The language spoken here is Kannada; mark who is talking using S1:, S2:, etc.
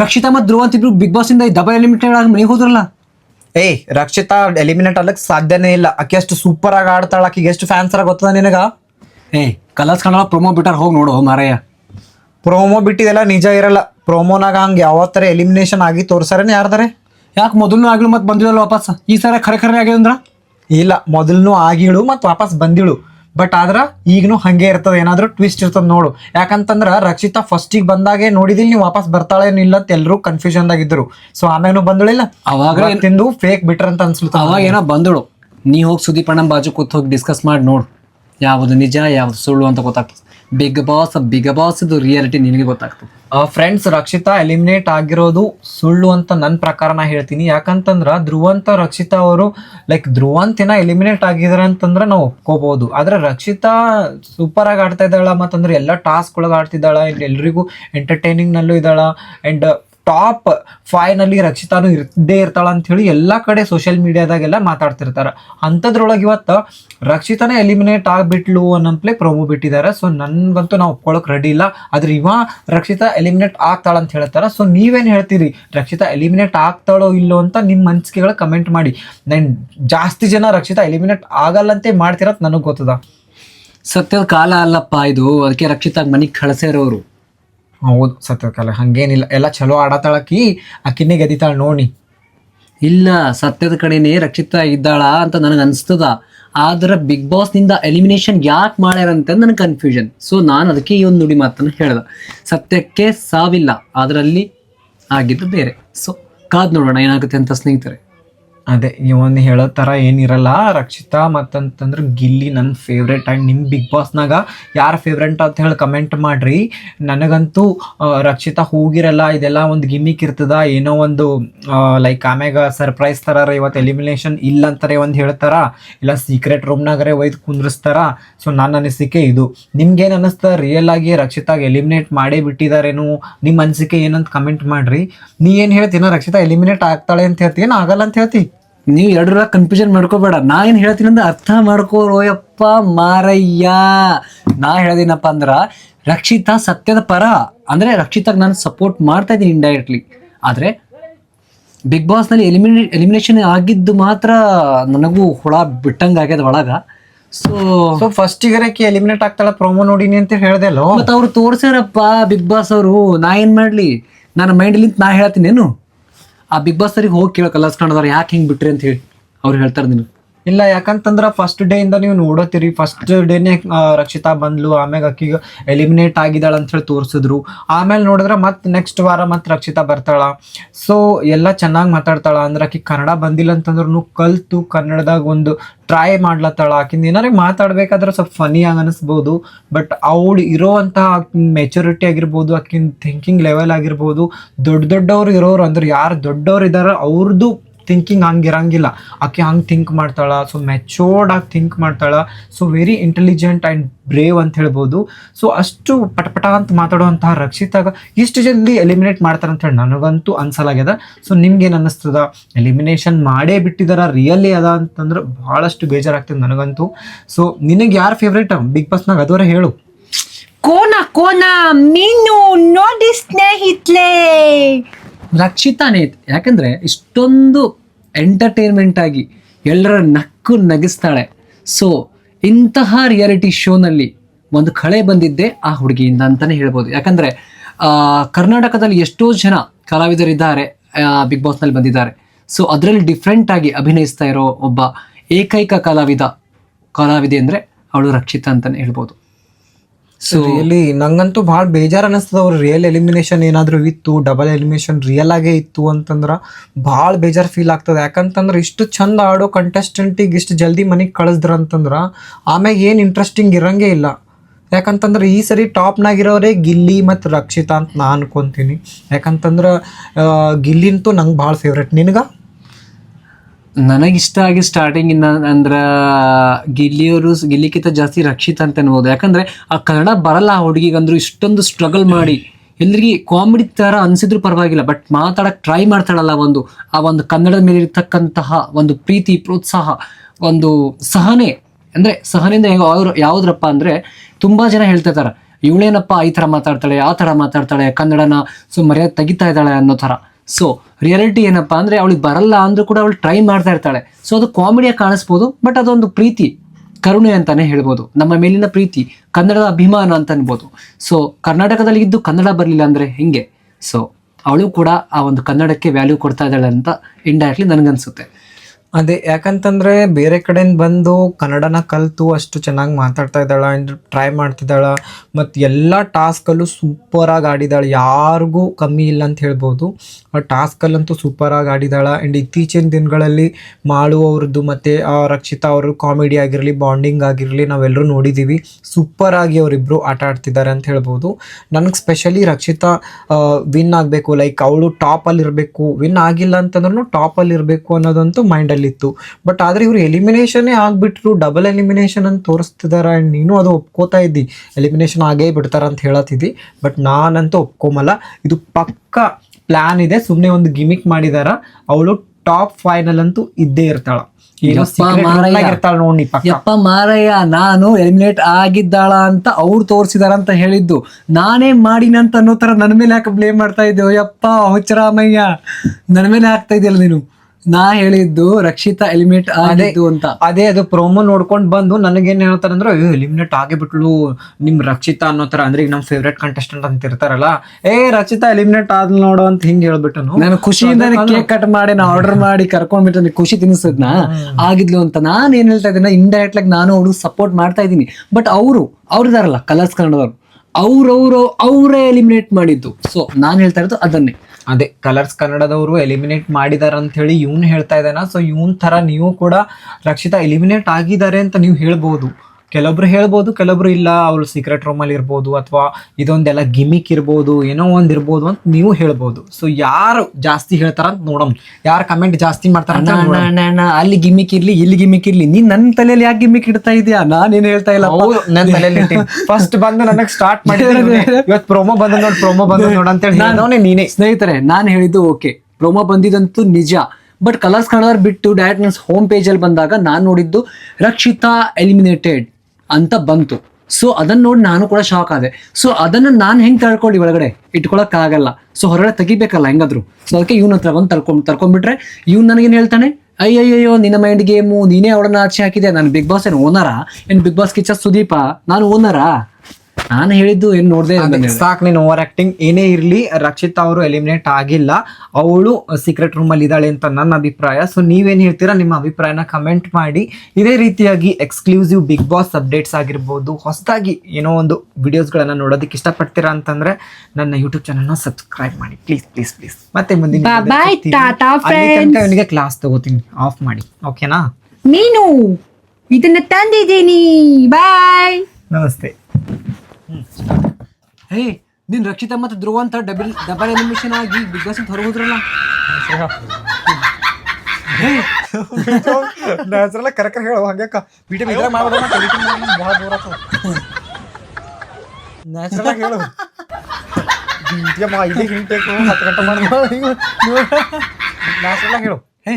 S1: ರಕ್ಷಿತಾ ಮತ್ತು ಧ್ರುವ ಬಿಗ್ ಬಾಸ್ ಇಂದ ಡಬಲ್ ಎಲಿಮಿನೇಟ್ ಆಗಿ ಮನೆಗೆ ಹೋದ್ರಲ್ಲ?
S2: ಏಯ್ ರಕ್ಷಿತಾ ಎಲಿಮಿನೇಟ್ ಆಗ್ಲಕ್ ಸಾಧ್ಯನೇ ಇಲ್ಲ. ಆಕೆ ಅಷ್ಟು ಸೂಪರ್ ಆಗಿ ಆಡ್ತಾಳ ಆಕಿಗೆ ಎಷ್ಟು ಫ್ಯಾನ್ಸ್ ಅರ ಗೊತ್ತದ ನಿನಗ?
S1: ಏಯ್ ಕಲರ್ಸ್ ಕನ್ನಡ ಪ್ರೊಮೋ ಬಿಟ್ಟಾರ ಹೋಗಿ ನೋಡು ಮಾರಯ್ಯ.
S2: ಪ್ರೊಮೋ ಬಿಟ್ಟಿದೆಲ್ಲ ನಿಜ ಇರಲ್ಲ. ಪ್ರೋಮೋನಾಗ ಹಂಗೆ ಯಾವತ್ತರ ಎಲಿಮಿನೇಷನ್ ಆಗಿ ತೋರ್ಸಾರೇನೆ ಯಾರ್ದಾರೆ?
S1: ಯಾಕೆ ಮೊದಲು ಆಗ್ಲು ಮತ್ತೆ ಬಂದಿಲ್ಲ ವಾಪಸ್? ಈ ಸರ ಖರೆ ಖರೆ ಆಗ್ಯದ ಅಂದ್ರ
S2: ಇಲ್ಲ ಮೊದಲು ಆಗಿಳು ಮತ್ತು ವಾಪಸ್ ಬಂದಿಳು. ಬಟ್ ಆದ್ರ ಈಗನು ಹಂಗೆ ಇರ್ತದೆ ಏನಾದ್ರೂ ಟ್ವಿಸ್ಟ್ ಇರ್ತದ ನೋಡು. ಯಾಕಂತಂದ್ರ ರಕ್ಷಿತಾ ಫಸ್ಟಿಗೆ ಬಂದಾಗೆ ನೋಡಿದಿಲ್ಲ ನೀವು ವಾಪಸ್ ಬರ್ತಾಳೇನಿಲ್ಲ ಅಂತ ಎಲ್ಲರೂ ಕನ್ಫ್ಯೂಷನ್ ಆಗಿದ್ರು ಸೊ ಆಮೇಲೆ ಬಂದಳಿಲ್ಲ
S1: ಅವಾಗ
S2: ತಿಂದು ಫೇಕ್ ಬಿಟ್ರ ಅಂತ ಅನ್ಸ್ಲತ್ತ
S1: ಅವಾಗ ಏನೋ ಬಂದಳು. ನೀ ಹೋಗಿ ಸುದೀಪ್ ಅಣ್ಣ ಬಾಜು ಕೂತ್ ಹೋಗಿ ಡಿಸ್ಕಸ್ ಮಾಡಿ ನೋಡು. ಯಾವುದು ನಿಜ ಯಾವ್ದು ಸುಳ್ಳು ಅಂತ ಗೊತ್ತಾಗ್ತದೆ. Big boss big boss reality ನಿನಗೆ ಗೊತ್ತಾಗ್ತದೆ.
S2: ಫ್ರೆಂಡ್ಸ್ ರಕ್ಷಿತಾ ಎಲಿಮಿನೇಟ್ ಆಗಿರೋದು ಸುಳ್ಳು ಅಂತ ನನ್ನ ಪ್ರಕಾರ ನಾ ಹೇಳ್ತೀನಿ. ಯಾಕಂತಂದ್ರ ಧ್ರುವಂತ, ರಕ್ಷಿತಾ ಅವರು ಲೈಕ್ ಧ್ರುವಂತಿನ ಎಲಿಮಿನೇಟ್ ಆಗಿದಾರೆ ಅಂತಂದ್ರೆ ನಾವು ಒಪ್ಕೋಬಹುದು ಆದ್ರೆ ರಕ್ಷಿತಾ ಸೂಪರ್ ಆಗಿ ಆಡ್ತಾ ಇದ್ದಾಳ ಮತ್ತಂದ್ರೆ ಎಲ್ಲ ಟಾಸ್ಕ್ ಒಳಗೆ ಆಡ್ತಿದ್ದಾಳ ಎಲ್ರಿಗೂ ಎಂಟರ್ಟೈನಿಂಗ್ ನಲ್ಲೂ ಇದ್ದಾಳ ಅಂಡ್ ಟಾಪ್ ಫೈನಲ್ಲಿ ನಲ್ಲಿ ರಕ್ಷಿತಾನು ಇರ್ದೇ ಇರ್ತಾಳ ಅಂತ ಹೇಳಿ ಎಲ್ಲಾ ಕಡೆ ಸೋಷಿಯಲ್ ಮೀಡಿಯಾದಾಗೆಲ್ಲ ಮಾತಾಡ್ತಿರ್ತಾರೆ. ಅಂಥದ್ರೊಳಗೆ ಇವತ್ತು ರಕ್ಷಿತಾನೇ ಎಲಿಮಿನೇಟ್ ಆಗಿಬಿಟ್ಲು ಅನ್ನಂಪ್ಲೆ ಪ್ರೊಮೋ ಬಿಟ್ಟಿದ್ದಾರೆ ಸೊ ನನಗಂತೂ ನಾವು ಒಪ್ಕೊಳಕ್ ರೆಡಿ ಇಲ್ಲ. ಆದ್ರೆ ಇವ ರಕ್ಷಿತಾ ಎಲಿಮಿನೇಟ್ ಆಗ್ತಾಳ ಅಂತ ಹೇಳ್ತಾರೆ. ಸೊ ನೀವೇನು ಹೇಳ್ತೀರಿ? ರಕ್ಷಿತಾ ಎಲಿಮಿನೇಟ್ ಆಗ್ತಾಳೋ ಇಲ್ಲೋ ಅಂತ ನಿಮ್ಮ ಅನಿಸಿಕೆಗಳ ಕಮೆಂಟ್ ಮಾಡಿ. ನೆನ್ ಜಾಸ್ತಿ ಜನ ರಕ್ಷಿತಾ ಎಲಿಮಿನೇಟ್ ಆಗಲ್ಲಂತೆ ಮಾಡ್ತಿರೋದು ನನಗೆ ಗೊತ್ತದ.
S1: ಸತ್ಯದ ಕಾಲ ಅಲ್ಲಪ್ಪ ಇದು. ಅದಕ್ಕೆ ರಕ್ಷಿತಾಗ ಮನೆಗೆ ಕಳ್ಸಿರೋರು.
S2: ಹೌದು ಸತ್ಯಕಾಲ ಹಂಗೇನಿಲ್ಲ. ಎಲ್ಲ ಚಲೋ ಆಡತಾಳಕಿ ಅಕ್ಕಿನೇ ಗೆದಿತಾಳ ನೋಡಿ
S1: ಇಲ್ಲ, ಸತ್ಯದ ಕಡೆನೇ ರಕ್ಷಿತ ಇದ್ದಾಳ ಅಂತ ನನಗೆ ಅನಿಸ್ತದ. ಆದ್ರೆ ಬಿಗ್ ಬಾಸ್ನಿಂದ ಎಲಿಮಿನೇಷನ್ ಯಾಕೆ ಮಾಡ್ಯಾರಂತ ನನಗೆ ಕನ್ಫ್ಯೂಷನ್ ಸೊ ನಾನು ಅದಕ್ಕೆ ಈ ಒಂದು ನುಡಿ ಮಾತನ್ನು ಹೇಳ್ದೆ. ಸತ್ಯಕ್ಕೆ ಸಾವಿಲ್ಲ. ಅದರಲ್ಲಿ ಆಗಿದ್ದು ಬೇರೆ. ಸೊ ಕಾದ್ ನೋಡೋಣ ಏನಾಗುತ್ತೆ ಅಂತ ಸ್ನೇಹಿತರೆ.
S2: ಅದೇ ಇವನ್ ಹೇಳೋ ಥರ ಏನಿರಲ್ಲ ರಕ್ಷಿತಾ ಮತ್ತಂತಂದ್ರೆ ಗಿಲ್ಲಿ ನನ್ನ ಫೇವ್ರೇಟ್ ಆ್ಯಂಡ್ ನಿಮ್ಮ ಬಿಗ್ ಬಾಸ್ನಾಗ ಯಾರ ಫೇವ್ರೆಟ್ ಅಂತ ಹೇಳಿ ಕಮೆಂಟ್ ಮಾಡಿರಿ. ನನಗಂತೂ ರಕ್ಷಿತಾ ಹೋಗಿರಲ್ಲ, ಇದೆಲ್ಲ ಒಂದು ಗಿಮಿಕ್ ಇರ್ತದ, ಏನೋ ಒಂದು ಲೈಕ್ ಆಮ್ಯಾಗ ಸರ್ಪ್ರೈಸ್ ಥರ ಇವತ್ತು ಎಲಿಮಿನೇಷನ್ ಇಲ್ಲ ಅಂತಾರೆ ಒಂದು ಹೇಳ್ತಾರ. ಇಲ್ಲ ಸೀಕ್ರೆಟ್ ರೂಮ್ನಾಗರೆ ಒಯ್ದು ಕುಂದ್ರಿಸ್ತಾರ. ಸೊ ನನ್ನ ಅನಿಸಿಕೆ ಇದು. ನಿಮ್ಗೇನು ಅನ್ನಿಸ್ತಾ ರಿಯಲ್ ಆಗಿ ರಕ್ಷಿತಾಗ ಎಲಿಮಿನೇಟ್ ಮಾಡೇ ಬಿಟ್ಟಿದಾರೇನು? ನಿಮ್ಮ ಅನಿಸಿಕೆ ಏನಂತ ಕಮೆಂಟ್ ಮಾಡಿರಿ. ನೀ ಏನು ಹೇಳ್ತೀನ? ರಕ್ಷಿತಾ ಎಲಿಮಿನೇಟ್ ಆಗ್ತಾಳೆ ಅಂತ ಹೇಳ್ತೀನಿ ಆಗಲ್ಲ ಅಂತ ಹೇಳ್ತಿ?
S1: ನೀವು ಎರಡರ ಕನ್ಫ್ಯೂಷನ್ ಮಾಡ್ಕೋಬೇಡ. ನಾ ಏನು ಹೇಳ್ತೀನಿ ಅಂದ್ರೆ ಅರ್ಥ ಮಾಡ್ಕೋರೋಯಪ್ಪ ಮಾರಯ್ಯ. ನಾ ಹೇಳ್ದಿನಪ್ಪ ಅಂದ್ರೆ ರಕ್ಷಿತಾ ಸತ್ಯದ ಪರ. ಅಂದ್ರೆ ರಕ್ಷಿತಾಗ ನಾನು ಸಪೋರ್ಟ್ ಮಾಡ್ತಾ ಇದ್ದೀನಿ ಇಂಡೈರೆಕ್ಟ್ಲಿ ಆದ್ರೆ ಬಿಗ್ ಬಾಸ್ನಲ್ಲಿ ಎಲಿಮಿನೇ ಎಲಿಮಿನೇಷನ್ ಆಗಿದ್ದು ಮಾತ್ರ ನನಗೂ ಹುಳ ಬಿಟ್ಟಂಗೆ ಆಗ್ಯದ ಒಳಗ. ಸೊ
S2: ಸೊ ಫಸ್ಟ್ ಇಗರಕ್ಕೆ ಎಲಿಮಿನೇಟ್ ಆಗ್ತಾಳ ಪ್ರೊಮೋ ನೋಡಿನಿ ಅಂತ ಹೇಳ್ದೆ ಅಲ್ಲೋ?
S1: ಮತ್ತು ಅವ್ರು ತೋರ್ಸ್ಯಾರಪ್ಪ ಬಿಗ್ ಬಾಸ್ ಅವರು. ನಾ ಏನು ಮಾಡಲಿ? ನನ್ನ ಮೈಂಡ್ಲಿಂತ ನಾ ಹೇಳ್ತೀನೇನು? ಆ ಬಿಗ್ ಬಾಸ್ ಅವ್ರಿಗೆ ಹೋಗಿ ಕೇಳೋ ಕಲಸ್ಕೊಂಡವ್ರು ಯಾಕೆ ಹಿಂಗೆ ಬಿಟ್ರಿ ಅಂತ ಹೇಳಿ. ಅವ್ರು ಹೇಳ್ತಾರೆ ನಿನಗೆ.
S2: ಇಲ್ಲ, ಯಾಕಂತಂದ್ರ ಫಸ್ಟ್ ಡೇ ಇಂದ ನೀವು ನೋಡತ್ತೀರಿ. ಫಸ್ಟ್ ಡೇನೆ ರಕ್ಷಿತಾ ಬಂದ್ಲು, ಆಮ್ಯಾಗ ಅಕ್ಕಿಗೆ ಎಲಿಮಿನೇಟ್ ಆಗಿದಾಳ ಅಂತ ಹೇಳಿ ತೋರಿಸಿದ್ರು. ಆಮೇಲೆ ನೋಡಿದ್ರೆ ಮತ್ತೆ ನೆಕ್ಸ್ಟ್ ವಾರ ಮತ್ತೆ ರಕ್ಷಿತಾ ಬರ್ತಾಳ. ಸೊ ಎಲ್ಲ ಚೆನ್ನಾಗಿ ಮಾತಾಡ್ತಾಳ. ಅಂದ್ರೆ ಆಕಿ ಕನ್ನಡ ಬಂದಿಲ್ಲ ಅಂತಂದ್ರೂ ಕಲ್ತು ಕನ್ನಡದಾಗ ಒಂದು ಟ್ರೈ ಮಾಡ್ಲತ್ತಾಳ. ಆಕಿಂದ ಏನಾರ ಮಾತಾಡ್ಬೇಕಾದ್ರೆ ಸ್ವಲ್ಪ ಫನಿ ಆಗಿ ಅನಿಸ್ಬೋದು. ಬಟ್ ಅವಳು ಇರೋವಂತಹ ಮೆಚುರಿಟಿ ಆಗಿರ್ಬೋದು, ಆಕಿನ ಥಿಂಕಿಂಗ್ ಲೆವೆಲ್ ಆಗಿರ್ಬೋದು, ದೊಡ್ಡ ದೊಡ್ಡವ್ರು ಇರೋರು ಅಂದ್ರೆ ಯಾರು ದೊಡ್ಡವ್ರು ಇದಾರ ಅವ್ರದ್ದು ಥಿಂಕಿಂಗ್ ಹಂಗೆ ಇರಂಗಿಲ್ಲ. ಆಕೆ ಹಂಗೆ ಥಿಂಕ್ ಮಾಡ್ತಾಳೆ ಸೊ ಮೆಚೋರ್ಡ್ ಆಗಿ ಥಿಂಕ್ ಮಾಡ್ತಾಳೆ so very intelligent and brave ಅಂತ ಹೇಳ್ಬೋದು. ಸೊ ಅಷ್ಟು ಪಟಪಟ ಅಂತ ಮಾತಾಡುವಂತಹ ರಕ್ಷಿತಾಗ ಇಷ್ಟು ಜಲ್ದಿ ಎಲಿಮಿನೇಟ್ ಮಾಡ್ತಾರೆ ಅಂತ ಹೇಳಿ ನನಗಂತೂ ಅನ್ಸಲಾಗ್ಯದ. ಸೊ ನಿಮ್ಗೇನು ಅನ್ನಿಸ್ತದ? ಎಲಿಮಿನೇಷನ್ ಮಾಡೇ ಬಿಟ್ಟಿದಾರ ರಿಯಲಿ ಅದ ಅಂತಂದ್ರೆ ಭಾಳಷ್ಟು ಬೇಜಾರಾಗ್ತದೆ ನನಗಂತೂ. ಸೊ ನಿನಗೆ ಯಾರು ಫೇವ್ರೇಟ್ ಬಿಗ್ ಬಾಸ್ನಾಗ ಅದರ ಹೇಳು.
S3: ಕೋನ ಕೋನ, ಮೀನು, ನೋಡಿ ಸ್ನೇಹಿತ್ಲೆ.
S1: ರಕ್ಷಿತಾನೇ ನೇತ್ ಯಾಕಂದ್ರೆ ಇಷ್ಟೊಂದು ಎಂಟರ್ಟೈನ್ಮೆಂಟ್ ಆಗಿ ಎಲ್ಲರ ನಕ್ಕು ನಗಿಸ್ತಾಳೆ. ಸೊ ಇಂತಹ ರಿಯಾಲಿಟಿ ಶೋನಲ್ಲಿ ಒಂದು ಕಳೆ ಬಂದಿದ್ದೆ ಆ ಹುಡುಗಿಯಿಂದ ಅಂತಾನೆ ಹೇಳ್ಬೋದು. ಯಾಕಂದ್ರೆ ಕರ್ನಾಟಕದಲ್ಲಿ ಎಷ್ಟೋ ಜನ ಕಲಾವಿದರಿದ್ದಾರೆ ಬಿಗ್ ಬಾಸ್ನಲ್ಲಿ ಬಂದಿದ್ದಾರೆ. ಸೊ ಅದರಲ್ಲಿ ಡಿಫ್ರೆಂಟ್ ಆಗಿ ಅಭಿನಯಿಸ್ತಾ ಇರೋ ಒಬ್ಬ ಏಕೈಕ ಕಲಾವಿದ, ಕಲಾವಿದೆ ಅಂದ್ರೆ ಅವಳು ರಕ್ಷಿತ ಅಂತಾನೆ ಹೇಳ್ಬೋದು.
S2: ಸೊ ರಿಯಲಿ ನಂಗಂತೂ ಭಾಳ ಬೇಜಾರು ಅನಿಸ್ತದ ಅವ್ರು ರಿಯಲ್ ಎಲಿಮಿನೇಷನ್ ಏನಾದರೂ ಇತ್ತು ಡಬಲ್ ಎಲಿಮಿನೇಷನ್ ರಿಯಲ್ ಆಗೇ ಇತ್ತು ಅಂತಂದ್ರೆ ಭಾಳ ಬೇಜಾರು ಫೀಲ್ ಆಗ್ತದೆ. ಯಾಕಂತಂದ್ರೆ ಇಷ್ಟು ಚಂದ ಆಡೋ ಕಂಟೆಸ್ಟೆಂಟಿಗೆ ಇಷ್ಟು ಜಲ್ದಿ ಮನೆಗೆ ಕಳಿಸ್ದ್ರ ಅಂತಂದ್ರೆ ಆಮ್ಯಾಗ ಏನು ಇಂಟ್ರೆಸ್ಟಿಂಗ್ ಇರಂಗೇ ಇಲ್ಲ. ಯಾಕಂತಂದ್ರೆ ಈ ಸರಿ ಟಾಪ್ನಾಗಿರೋರೇ ಗಿಲ್ಲಿ ಮತ್ತು ರಕ್ಷಿತಾ ಅಂತ ನಾ ಅನ್ಕೊಂತೀನಿ. ಯಾಕಂತಂದ್ರೆ ಗಿಲ್ಲಿಂತೂ ನಂಗೆ ಭಾಳ ಫೇವ್ರೇಟ್ ನಿನಗೆ?
S1: ನನಗಿಷ್ಟ ಆಗಿ ಸ್ಟಾರ್ಟಿಂಗ್ ಇಂದ ಅಂದ್ರ, ಗಿಲ್ಲಿಯವರು ಗಿಲ್ಲಿಕ್ಕಿಂತ ಜಾಸ್ತಿ ರಕ್ಷಿತ ಅಂತ ಅನ್ಬೋದು. ಯಾಕಂದ್ರೆ ಆ ಕನ್ನಡ ಬರಲ್ಲ ಆ ಹುಡುಗಿಗೆ ಅಂದ್ರು ಇಷ್ಟೊಂದು ಸ್ಟ್ರಗಲ್ ಮಾಡಿ. ಎಲ್ರಿಗೆ ಕಾಮಿಡಿ ತರ ಅನ್ಸಿದ್ರು ಪರವಾಗಿಲ್ಲ ಬಟ್ ಮಾತಾಡಕ್ ಟ್ರೈ ಮಾಡ್ತಾಳಲ್ಲ ಒಂದು, ಆ ಒಂದು ಕನ್ನಡದ ಮೇಲೆ ಇರ್ತಕ್ಕಂತಹ ಒಂದು ಪ್ರೀತಿ, ಪ್ರೋತ್ಸಾಹ, ಒಂದು ಸಹನೆ. ಅಂದ್ರೆ ಸಹನೆಯಿಂದ ಹೆಂಗ ಅವ್ರು ಯಾವ್ದ್ರಪ್ಪ ಅಂದ್ರೆ ತುಂಬಾ ಜನ ಹೇಳ್ತಿರ್ತಾರ ಇವಳೇನಪ್ಪ ಈ ಥರ ಮಾತಾಡ್ತಾಳೆ, ಆ ಥರ ಮಾತಾಡ್ತಾಳೆ, ಕನ್ನಡನ ಸೊ ಮರ್ಯಾದೆ ತೆಗಿತಾ ಇದ್ದಾಳೆ ಅನ್ನೋ ಥರ ಸೊ ರಿಯಾಲಿಟಿ ಏನಪ್ಪಾ ಅಂದರೆ ಅವಳಿಗೆ ಬರಲ್ಲ ಅಂದ್ರೂ ಕೂಡ ಅವಳು ಟ್ರೈ ಮಾಡ್ತಾ ಇರ್ತಾಳೆ. ಸೊ ಅದು ಕಾಮಿಡಿಯಾಗಿ ಕಾಣಿಸ್ಬೋದು ಬಟ್ ಅದೊಂದು ಪ್ರೀತಿ. ಕರುಣೆ ಅಂತಾನೆ ಹೇಳ್ಬೋದು. ನಮ್ಮ ಮೇಲಿನ ಪ್ರೀತಿ, ಕನ್ನಡದ ಅಭಿಮಾನ ಅಂತ ಅನ್ಬೋದು. ಸೊ ಕರ್ನಾಟಕದಲ್ಲಿ ಇದ್ದು ಕನ್ನಡ ಬರಲಿಲ್ಲ ಅಂದರೆ ಹೆಂಗೆ? ಸೊ ಅವಳು ಕೂಡ ಆ ಒಂದು ಕನ್ನಡಕ್ಕೆ ವ್ಯಾಲ್ಯೂ ಕೊಡ್ತಾ ಇದ್ದಾಳೆ ಅಂತ ಇಂಡೈರೆಕ್ಟ್ಲಿ ನನಗನ್ಸುತ್ತೆ.
S2: ಅದೇ, ಯಾಕಂತಂದ್ರೆ ಬೇರೆ ಕಡೆಯಿಂದ ಬಂದು ಕನ್ನಡನ ಕಲಿತು ಅಷ್ಟು ಚೆನ್ನಾಗಿ ಮಾತಾಡ್ತಾ ಇದ್ದಾಳೆ ಆ್ಯಂಡ್ ಟ್ರೈ ಮಾಡ್ತಿದ್ದಾಳ. ಮತ್ತು ಎಲ್ಲ ಟಾಸ್ಕಲ್ಲೂ ಸೂಪರಾಗಿ ಆಡಿದಾಳೆ ಯಾರಿಗೂ ಕಮ್ಮಿ ಇಲ್ಲ ಅಂತ ಹೇಳ್ಬೋದು. ಆ ಟಾಸ್ಕಲ್ಲಂತೂ ಸೂಪರಾಗಿ ಆಡಿದಾಳ ಆ್ಯಂಡ್ ಇತ್ತೀಚಿನ ದಿನಗಳಲ್ಲಿ ಮಾಳು ಅವ್ರದ್ದು ಮತ್ತು ರಕ್ಷಿತಾ ಅವರು ಕಾಮಿಡಿ ಆಗಿರಲಿ ಬಾಂಡಿಂಗ್ ಆಗಿರಲಿ ನಾವೆಲ್ಲರೂ ನೋಡಿದ್ದೀವಿ ಸೂಪರಾಗಿ ಅವರಿಬ್ಬರು ಆಟ ಆಡ್ತಿದ್ದಾರೆ ಅಂತ ಹೇಳ್ಬೋದು. ನನಗೆ ಸ್ಪೆಷಲಿ ರಕ್ಷಿತಾ ವಿನ್ ಆಗಬೇಕು. ಲೈಕ್ ಅವಳು ಟಾಪಲ್ಲಿ ಇರಬೇಕು ವಿನ್ ಆಗಿಲ್ಲ ಅಂತಂದ್ರೂ ಟಾಪಲ್ಲಿ ಇರಬೇಕು ಅನ್ನೋದಂತೂ ಮೈಂಡಲ್ಲಿತ್ತು ಬಟ್ ಆದರೆ ಇವರು ಎಲಿಮಿನೇಷನ್ನೇ ಆಗಿಬಿಟ್ರು ಡಬಲ್ ಎಲಿಮಿನೇಷನ್ ಅಂತ ತೋರಿಸ್ತಿದ್ದಾರೆ ಆ್ಯಂಡ್ ನೀನು ಅದು ಒಪ್ಕೋತಾ ಇದ್ದಿ. ಎಲಿಮಿನೇಷನ್ ಆಗೇ ಬಿಡ್ತಾರ ಅಂತ ಹೇಳತ್ತಿದ್ದಿ. ಬಟ್ ನಾನಂತೂ ಒಪ್ಕೊಂಬಲ್ಲ ಇದು ಪಕ್ಕ ಪ್ಲಾನ್ ಇದೆ. ಸುಮ್ಮನೆ ಒಂದು ಗಿಮಿಕ್ ಮಾಡಿದಾರ. ಅವಳು ಟಾಪ್ ಫೈನಲ್ ಅಂತೂ ಇದ್ದೇ ಇರ್ತಾಳ.
S1: ಯಪ್ಪ ಮಾರಯ್ಯ. ನಾನು ಎಲಿಮಿನೇಟ್ ಆಗಿದ್ದಾಳ ಅಂತ ಅವ್ರು ತೋರಿಸಿದಾರ ಅಂತ ಹೇಳಿದ್ದು. ನಾನೇ ಮಾಡಿನಂತ ಅನ್ನೋ ತರ ನನ್ನ ಮೇಲೆ ಯಾಕೆ ಬ್ಲೇಮ್ ಮಾಡ್ತಾ ಇದ್ದೆ ಯಪ್ಪ ಹುಚ್ಚರಾಮಯ್ಯ. ನನ್ನ ಮೇಲೆ ಹಾಕ್ತಾ ಇದೆಯಲ್ಲ ನೀನು? ನಾ ಹೇಳಿದ್ದು ರಕ್ಷಿತಾ ಎಲಿಮಿನೇಟ್ ಆಗಿದ್ದು ಅಂತ.
S2: ಅದೇ ಅದು ಪ್ರೋಮೋ ನೋಡ್ಕೊಂಡು ಬಂದು ನನಗೇನ್ ಹೇಳ್ತಾರೆ ಅಂದ್ರೆ ಎಲಿಮಿನೇಟ್ ಆಗಿಬಿಟ್ಲು ನಿಮ್ ರಕ್ಷಿತಾ ಅನ್ನೋ ತರ ಅಂದ್ರೆ ಈಗ ನಮ್ ಫೇವ್ರೆಟ್ ಕಂಟೆಸ್ಟೆಂಟ್ ಅಂತ ಇರ್ತಾರಲ್ಲ. ಏ ರಕ್ಷಿತಾ ಎಲಿಮಿನೇಟ್ ಆದ್ ನೋಡು ಅಂತ ಹಿಂಗ್ ಹೇಳ್ಬಿಟ್ಟು
S1: ನಾನು ಖುಷಿಯಿಂದ ಕೇಕ್ ಕಟ್ ಮಾಡಿ ನಾ ಆರ್ಡರ್ ಮಾಡಿ ಕರ್ಕೊಂಡ್ ಬಿಟ್ಟು ಖುಷಿ ತಿನ್ನಿಸದ್ನ? ಆಗಿದ್ಲು ಅಂತ. ನಾನು ಏನ್ ಹೇಳ್ತಾ ಇದ್ದೀನಿ ಇಂಡೈರೆಕ್ಟ್ ಆಗಿ ನಾನು ಅವ್ರಿಗೆ ಸಪೋರ್ಟ್ ಮಾಡ್ತಾ ಇದ್ದೀನಿ. ಬಟ್ ಅವರು ಅವ್ರಿದಾರಲ್ಲ ಕಲರ್ಸ್ ಕನ್ನಡದವ್ರು. ಅವ್ರವ್ರು ಅವರೇ ಎಲಿಮಿನೇಟ್ ಮಾಡಿದ್ದು. ಸೊ ನಾನು ಹೇಳ್ತಾ ಇರೋದು ಅದನ್ನೇ.
S2: ಅದೇ ಕಲರ್ಸ್ ಕನ್ನಡದವರು ಎಲಿಮಿನೇಟ್ ಮಾಡಿದಾರ ಅಂತ ಹೇಳಿ ಇವ್ನು ಹೇಳ್ತಾ ಇದ್ದಾನ. ಸೊ ಇವನ್ ತರ ನೀವು ಕೂಡ ರಕ್ಷಿತಾ ಎಲಿಮಿನೇಟ್ ಆಗಿದ್ದಾರೆ ಅಂತ ನೀವು ಹೇಳ್ಬೋದು. ಕೆಲವೊಬ್ರು ಹೇಳ್ಬೋದು ಕೆಲವೊಬ್ರು ಇಲ್ಲ ಅವ್ರು ಸೀಕ್ರೆಟ್ ರೂಮಲ್ಲಿ ಇರ್ಬೋದು ಅಥವಾ ಇದೊಂದೆಲ್ಲ ಗಿಮಿಕ್ ಇರ್ಬೋದು ಏನೋ ಒಂದ್ ಇರ್ಬೋದು ಅಂತ ನೀವು ಹೇಳ್ಬೋದು. ಸೊ ಯಾರು ಜಾಸ್ತಿ ಹೇಳ್ತಾರ ಅಂತ ನೋಡಮ್ ಯಾರು ಕಮೆಂಟ್ ಜಾಸ್ತಿ ಮಾಡ್ತಾರ ಅಂತ ನೋಡೋಣ.
S1: ಅಲ್ಲಿ ಗಿಮಿಕ್ ಇರ್ಲಿ ಇಲ್ಲಿ ಗಿಮಿಕ್ ಇರ್ಲಿ. ನೀನ್ ನನ್ನ ತಲೆಯಲ್ಲಿ ಯಾಕೆ ಗಿಮಿಕ್ ಇಡ್ತಾ ಇದೀಯಾ? ನಾನೇನ್ ಹೇಳ್ತಾ ಇಲ್ಲ
S2: ಹೌದು ನನ್ನ ತಲೆಯಲ್ಲಿ ಫಸ್ಟ್ ಬಂದು ನನಗೆ ಸ್ಟಾರ್ಟ್ ಮಾಡಿದ್ರೆ ಇವತ್ತು ಪ್ರೊಮೋ ಬಂದ ನೋಡಿ ಪ್ರೊಮೋ ಬಂದ ನೋಡ ಅಂತ ಹೇಳಿ ಹೇಳ್ದವ್ನೆ ನೀನೇ.
S1: ಸ್ನೇಹಿತರೆ ನಾನು ಹೇಳಿದ್ದು ಓಕೆ. ಪ್ರೊಮೋ ಬಂದಿದಂತೂ ನಿಜ. ಬಟ್ ಕಲರ್ಸ್ ಕನ್ನಡ ಬಿಟ್ಟು ಡೈರೆಕ್ಟ್ ನನ್ನ ಹೋಮ್ ಅಲ್ಲಿ ಬಂದಾಗ ನಾನು ನೋಡಿದ್ದು ರಕ್ಷಿತಾ ಎಲಿಮಿನೇಟೆಡ್ ಅಂತ ಬಂತು. ಸೊ ಅದನ್ನ ನೋಡಿ ನಾನು ಕೂಡ ಶಾಕ್ ಆದೆ. ಸೊ ಅದನ್ನ ನಾನು ಹೆಂಗೆ ತಳ್ಕೊಳ್ಳಿ ಒಳಗಡೆ? ಇಟ್ಕೊಳಕ್ ಆಗಲ್ಲ ಸೊ ಹೊರಗಡೆ ತೆಗಿಬೇಕಲ್ಲ ಹೆಂಗಾದ್ರು? ಸೊ ಅದಕ್ಕೆ ಇವ್ನ ಹತ್ರ ಬಂದು ತರ್ಕೊಂಡು, ತರ್ಕೊಂಡ್ಬಿಟ್ರೆ ಇವ್ನು ನನಗೇನು ಹೇಳ್ತಾನೆ? ಅಯ್ಯಯ್ಯೋ ನಿನ್ನ ಮೈಂಡ್ ಗೇಮು, ನೀನೇ ಅವಳನ್ನ ಆಚೆ ಹಾಕಿದೆ ನಾನು ಬಿಗ್ ಬಾಸ್ ಏನು ಓನರಾ? ಏನು ಬಿಗ್ ಬಾಸ್ ಕಿಚ್ಚ ಸುದೀಪ? ನಾನು ಓನರಾ? ನಾನು ಹೇಳಿದ್ದು ಏನು ನೋಡ್ದೆ
S2: ಸಾಕ್ ನೀನು ಓವರ್ ಆಕ್ಟಿಂಗ್ ಏನೇ ಇರ್ಲಿ ರಕ್ಷಿತಾ ಅವರು ಎಲಿಮಿನೇಟ್ ಆಗಿಲ್ಲ. ಅವಳು ಸೀಕ್ರೆಟ್ ರೂಮ್ ಅಲ್ಲಿ ಇದ್ದಾಳೆ ಅಂತ ನನ್ನ ಅಭಿಪ್ರಾಯ. ಸೊ ನೀವೇನ್ ಹೇಳ್ತೀರಾ? ನಿಮ್ಮ ಅಭಿಪ್ರಾಯನ ಕಮೆಂಟ್ ಮಾಡಿ. ಇದೇ ರೀತಿಯಾಗಿ ಎಕ್ಸ್ಕ್ಲೂಸಿವ್ ಬಿಗ್ ಬಾಸ್ ಅಪ್ಡೇಟ್ಸ್ ಆಗಿರ್ಬೋದು ಹೊಸದಾಗಿ ಏನೋ ಒಂದು ವಿಡಿಯೋಸ್ಗಳನ್ನ ನೋಡೋದಕ್ಕೆ ಇಷ್ಟಪಡ್ತೀರಾ ಅಂತಂದ್ರೆ ನನ್ನ ಯೂಟ್ಯೂಬ್ ಚಾನಲ್ನ ಸಬ್ಸ್ಕ್ರೈಬ್ ಮಾಡಿ. ಪ್ಲೀಸ್ ಪ್ಲೀಸ್ ಪ್ಲೀಸ್ ಮತ್ತೆ ಮುಂದಿನ ಕ್ಲಾಸ್ ತಗೋತೀನಿ. ಆಫ್ ಮಾಡಿ. ಓಕೆನಾ
S3: ನೀನು ಇದನ್ನ ತಂದಿದ್ದೀನಿ. ಬಾಯ್
S2: ನಮಸ್ತೆ.
S1: ಹೇ ನಿನ್ ರಕ್ಷಿತ ಮತ್ತು ಧ್ರುವ ಅಂತ ಡಬಲ್ ಡಬಲ್ ಎಲಿಮಿನೇಷನ್ ಆಗಿ ಬಿಗ್ ಬಾಸ್ ಹೊರಗೆ ಹೋದ್ರಲ್ಲ
S2: ನ್ಯಾಚುರಲ್ ಕರೆಕ್ಟ್ ಹೇಳು ಹಂಗೆ ವಿಡಿಯೋ ಇದ್ರೆ ಮಾಡೋದು ಬಹಳ ದೂರ ನ್ಯಾಚುರಲ್ ಆಗಿ ಹೇಳು. ಐದು ಹಿಂಟೇಕು ಹತ್ತು ಗಂಟೆ ಮಾಡ್ಬೋದು. ನ್ಯಾಚುರಲ್ ಆಗಿ ಹೇಳು.
S1: ಹೇ.